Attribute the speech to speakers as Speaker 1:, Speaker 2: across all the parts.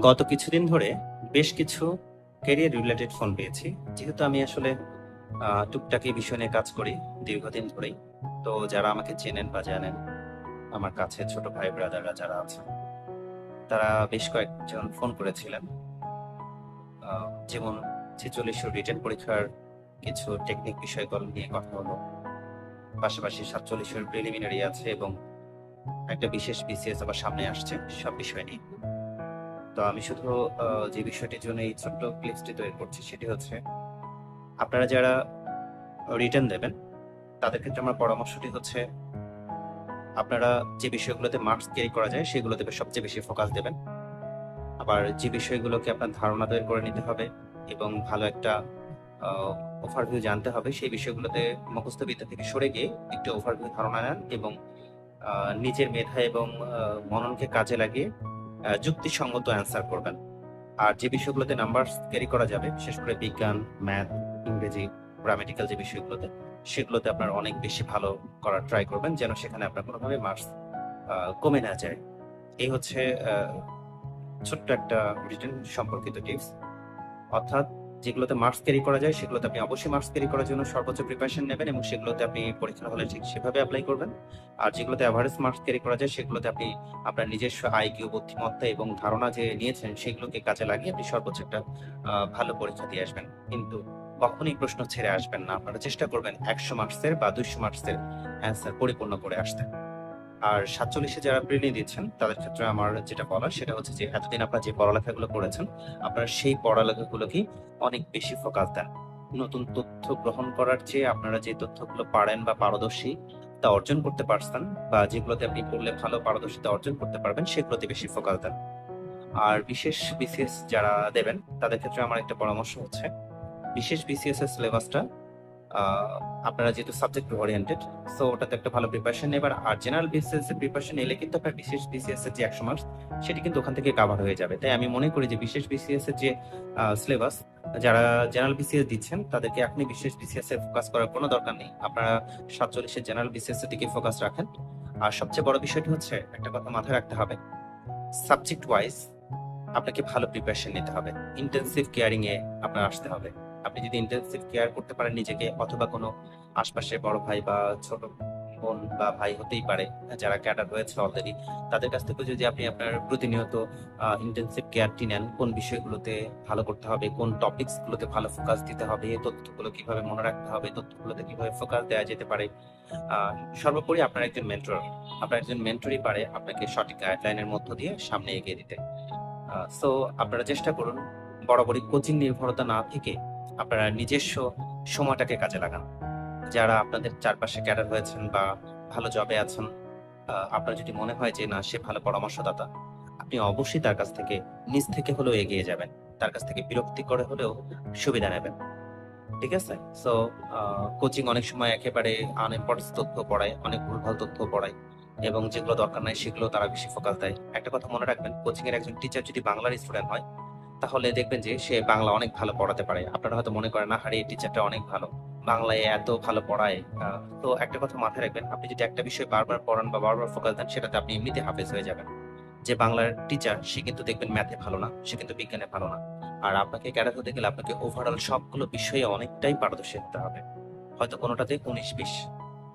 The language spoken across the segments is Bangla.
Speaker 1: গত কিছুদিন ধরে বেশ কিছু ক্যারিয়ার রিলেটেড ফোন পেয়েছি। যেহেতু আমি আসলে টুকটাক বিষয় নিয়ে কাজ করি, দীর্ঘদিন ধরেই। তো যারা আমাকে চেনেন বা জানেন, আমার কাছে ছোট ভাই ব্রাদাররা যারা আছেন, তারা বেশ কয়েকজন ফোন করেছিলেন। যেমন ছেচল্লিশশো রিটেন পরীক্ষার কিছু টেকনিক বিষয়গুলো নিয়ে কথা হলো। পাশাপাশি সাতচল্লিশের প্রিলিমিনারি আছে এবং একটা বিশেষ বিসিএস আবার সামনে আসছে সব বিষয় নিয়ে। তো আমি শুধু যে বিষয়টির জন্য এই ছোট্ট ক্লিপসটি তৈরি করছি সেটি হচ্ছে, আপনারা যারা রিটার্ন দেবেন, তাদের ক্ষেত্রে আমার পরামর্শটি হচ্ছে, আপনারা যে বিষয়গুলোতে মার্কস ক্যারি করা যায়, সেগুলোতে সবচেয়ে বেশি ফোকাস দেবেন। আবার যে বিষয়গুলোকে আপনার ধারণা তৈরি করে নিতে হবে এবং ভালো একটা ওভারভিউ জানতে হবে, সেই বিষয়গুলোতে মুখস্থ বিদ্যা থেকে সরে গিয়ে একটু ওভারভিউ ধারণা নেন এবং নিজের মেধা এবং মননকে কাজে লাগিয়ে যুক্তিসঙ্গত অ্যান্সার করবেন। আর যে বিষয়গুলোতে নাম্বার ক্যারি করা যাবে, বিশেষ করে বিজ্ঞান ম্যাথ ইংরেজি গ্রামেটিক্যাল যে বিষয়গুলোতে, সেগুলোতে আপনার অনেক বেশি ভালো করার ট্রাই করবেন, যেন সেখানে আপনার কোনোভাবে মার্কস কমে না যায়। এই হচ্ছে ছোট্ট একটা রিটেন সম্পর্কিত টিপস অর্থাৎ যেগুলোতে মার্কস ক্যারি করা যায়, সেগুলোতে আপনি অবশ্যই মার্কস ক্যারি করার জন্য সর্বোচ্চ প্রিপারেশন নেবেন এবং সেগুলোতে আপনি পরীক্ষার হলে ঠিক সেভাবে অ্যাপ্লাই করবেন। আর যেগুলোতে অ্যাভারেজ মার্কস ক্যারি করা যায়, সেগুলোতে আপনি আপনার নিজস্ব আইকিউ, বুদ্ধিমত্তা এবং ধারণা যে নিয়েছেন, সেগুলোকে কাজে লাগিয়ে আপনি সর্বোচ্চ একটা ভালো পরীক্ষা দিয়ে আসবেন। কিন্তু কখনোই প্রশ্ন ছেড়ে আসবেন না। আপনারা চেষ্টা করবেন একশো মার্কসের বা দুইশো মার্কসের অ্যান্সার পরিপূর্ণ করে আসতে। আর সাতচল্লিশে যারা প্রিলি দিচ্ছেন, তাদের ক্ষেত্রে আমার যেটা বলার সেটা হচ্ছে যে, এতদিন আপনারা যে পড়ালেখাগুলো করেছেন, আপনারা সেই পড়ালেখাগুলোকে অনেক বেশি ফোকাস দেন। নতুন তথ্য গ্রহণ করার চেয়ে আপনারা যে তথ্যগুলো পারেন বা পারদর্শী তা অর্জন করতে পারছেন বা যেগুলোতে আপনি পড়লে ভালো পারদর্শিতা অর্জন করতে পারবেন, সেগুলোতে বেশি ফোকাস দেন। আর বিশেষ বিসিএস যারা দেবেন, তাদের ক্ষেত্রে আমার একটা পরামর্শ হচ্ছে, বিশেষ বিসিএস এর সিলেবাসটা আপনারা যেহেতু সাবজেক্ট ওরিয়েন্টেড সো ওটাতে একটা ভালো প্রিপারেশন নেবার আর জেনারেল বিসিএস এর প্রিপারেশন এলে কিন্তু আপনার বিশেষ বিসিএস এর যে একশো মার্কস সেটি কিন্তু ওখান থেকে কাভার হয়ে যাবে। তাই আমি মনে করি যে বিশেষ বিসিএস এর যে সিলেবাস যারা জেনারেল বিসিএস দিচ্ছেন, তাদেরকে আপনি বিশেষ বিসিএস এ ফোকাস করার কোনো দরকার নেই। আপনারা সাতচল্লিশের জেনারেল বিসিএস এর দিকে ফোকাস রাখেন। আর সবচেয়ে বড় বিষয়টি হচ্ছে, একটা কথা মাথায় রাখতে হবে সাবজেক্ট ওয়াইজ আপনাকে ভালো প্রিপারেশন নিতে হবে। ইন্টেন্সিভ কেয়ারিং এ আপনার আসতে হবে। আপনি যদি ইন্টেন্সিভ কেয়ার করতে পারেন নিজেকে, অথবা কোনো আশপাশে বড় ভাই বা ছোট বোন বা ভাই হতেই পারে, যারা ক্যাডার রয়েছে অলরেডি তাদের কাছ থেকে যদি আপনি আপনার প্রতিনিয়ত ইন্টেন্সিভ কেয়ারটি নেন, কোন বিষয়গুলোতে ভালো করতে হবে, কোন টপিকস গুলোতে ভালো ফোকাস দিতে হবে তথ্যগুলো কীভাবে মনে রাখতে হবে তথ্যগুলোতে কীভাবে ফোকাস দেওয়া যেতে পারে সর্বোপরি আপনার একজন মেন্টর আপনার একজন মেন্টরই পারে আপনাকে সঠিক গাইডলাইনের মধ্য দিয়ে সামনে এগিয়ে দিতে। সো আপনারা চেষ্টা করুন, বরাবরই কোচিং নির্ভরতা না থেকে আপনারা নিজস্ব সময়টাকে কাজে লাগান। যারা আপনাদের চারপাশে ক্যাডার হয়েছেন বা ভালো জবে আছেন আপনার যদি মনে হয় যে, না, সে ভালো পরামর্শদাতা, আপনি অবশ্যই তার কাছ থেকে, নিজ থেকে হলেও এগিয়ে যাবেন। তার কাছ থেকে বিরক্তি করে হলেও সুবিধা নেবেন। ঠিক আছে? সো কোচিং অনেক সময় একেবারে আনইম্পর্টেন্স তথ্য পড়ায়, অনেক ভুলভাল তথ্য পড়ায় এবং যেগুলো দরকার নাই, সেগুলো তারা বেশি ফোকাস দেয়। একটা কথা মনে রাখবেন কোচিং এর একজন টিচার যদি বাংলার স্টুডেন্ট হয় তাহলে দেখবেন যে সে বাংলা অনেক ভালো পড়াতে পারে। আপনারা হয়তো মনে করেন না হারে এই টিচারটা অনেক ভালো। বাংলায় এত ভালো পড়ায়। তো একটা কথা মাথায় রাখবেন, আপনি যদি একটা বিষয় বারবার পড়ান বা বারবার ফোকাস দেন, সেটাতে আপনি এমনিতে হাফেজ হয়ে যাবেন। যে বাংলার টিচার সে কিন্তু দেখবেন ম্যাথে ভালো না, সে কিন্তু বিজ্ঞানে ভালো না। আর আপনাকে ক্যাডার হতে গেলে, আপনাকে ওভারঅল সবগুলো বিষয়ে অনেকটাই পারদর্শী হতে হবে। হয়তো কোনোটাতে উনিশ, বিশ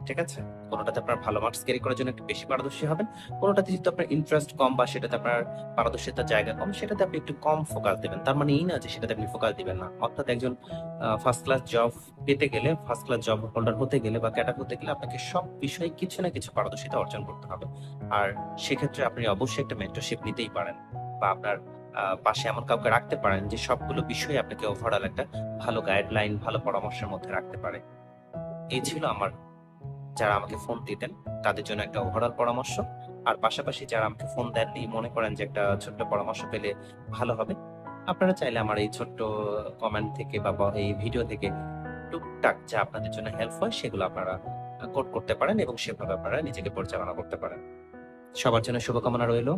Speaker 1: ঠিক আছে? কোনোটাতে আপনার ভালো মার্কস ক্যারি করার জন্য একটু বেশি পারদর্শী হবেন, কোনোটাতে যেহেতু আপনার ইন্টারেস্ট কম বা সেটাতে আপনার পারদর্শিতার জায়গা কম, সেটাতে আপনি একটু কম ফোকাস দেবেন। তার মানে এই না যে সেটাতে আপনি ফোকাস দিবেন না। অর্থাৎ একজন ফার্স্ট ক্লাস জব পেতে গেলে ফার্স্ট ক্লাস জব হোল্ডার হতে গেলে বা ক্যাডার হতে গেলে আপনাকে সব বিষয়ে কিছু না কিছু পারদর্শিতা অর্জন করতে হবে। আর সেক্ষেত্রে আপনি অবশ্যই একটা মেন্টরশিপ নিতেই পারেন বা আপনার পাশে এমন কাউকে রাখতে পারেন যে সবগুলো বিষয়ে আপনাকে ওভারঅল একটা ভালো গাইডলাইন ভালো পরামর্শের মধ্যে রাখতে পারে। এই ছিল আমার যারা আমাকে ফোন দিতেন তাদের জন্য একটা ওভারঅল পরামর্শ। আর পাশাপাশি যারা আমাকে ফোন দেননি মনে করেন যে একটা ছোট্ট পরামর্শ পেলে ভালো হবে। আপনারা চাইলে আমার এই ছোট্ট কমেন্ট থেকে বা এই ভিডিও থেকে টুকটাক যা আপনাদের জন্য হেল্প হয় সেগুলো আপনারা কোড করতে পারেন এবং সেভাবে আপনারা নিজেকে পরিচালনা করতে পারেন। সবার জন্য শুভকামনা রইল।